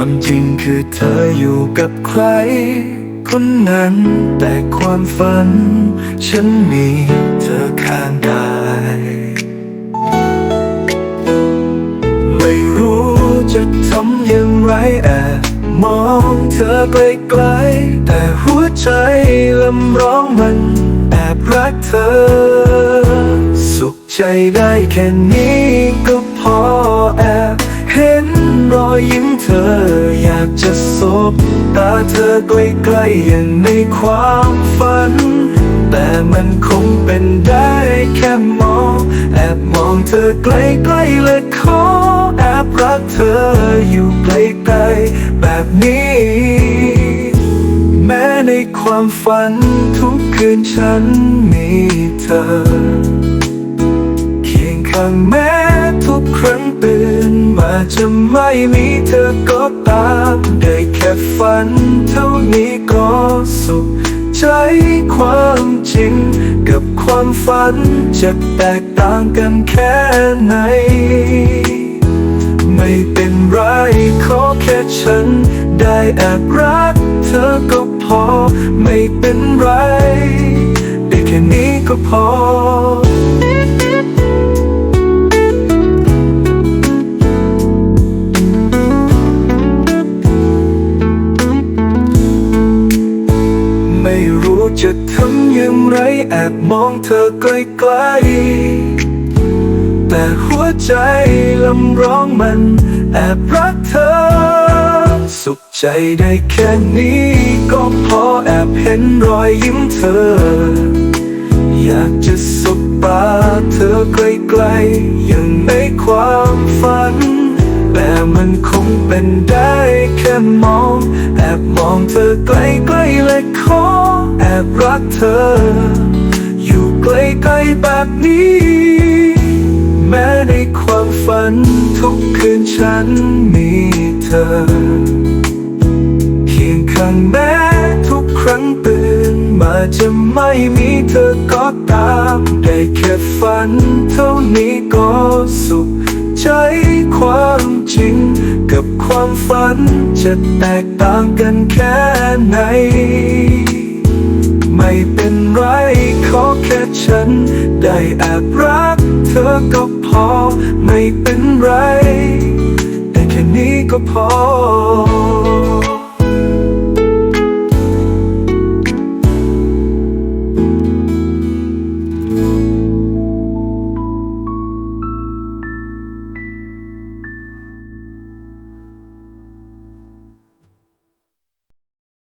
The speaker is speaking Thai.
ความจริงคือเธออยู่กับใคร คนนั้นแต่ความฝัน ฉันมีเธอข้างกายไม่รู้จะทำอย่างไรแอบมองเธอไกลๆแต่หัวใจลำร้องมันแอบรักเธอ สุขใจได้แค่นี้ก็พอแอบ รอยยิ้มเธออยากจะสบตาเธอใกล้ๆอย่างในความฝัน แต่มันคงเป็นได้แค่มอง แอบมองเธอใกล้ๆและขอแอบรักเธออยู่ใกล้ๆแบบนี้ แม้ในความฝันทุกคืนฉันมีเธอ เคียงข้างแม้ จะไม่มีเธอก็ตามได้แค่ฝันเท่านี้ก็สุขใจความจริง กับความฝันจะแตกต่างกันแค่ไหน ไม่เป็นไรขอแค่ฉัน ได้แอบรักเธอก็พอ ไม่เป็นไร ได้แค่นี้ก็พอ จะทำอย่างไรแอบมองเธอไกลๆแต่หัวใจลำร้องมันแอบรักเธอ สุขใจได้แค่นี้ก็พอแอบเห็นรอยยิ้มเธอ อยากจะสบตาเธอไกลๆอย่างในความฝันแต่มันคงเป็นได้แค่มอง แอบมองเธอไกลๆและข อแอบรักเธอ อยู่ใกล้ๆแบบนี้ แม้ในความฝันทุกคืนฉันมีเธอ เคียงข้างแม้ทุกครั้งตื่นมาจะไม่มีเธอก็ตาม ได้แค่ฝันเท่านี้ก็สุขใจความจริง กับความฝันจะแตกต่างกันแค่ ฉัน ได้แอบรัก เธอก็พอ ไม่เป็นไร แต่แค่นี้ก็พอ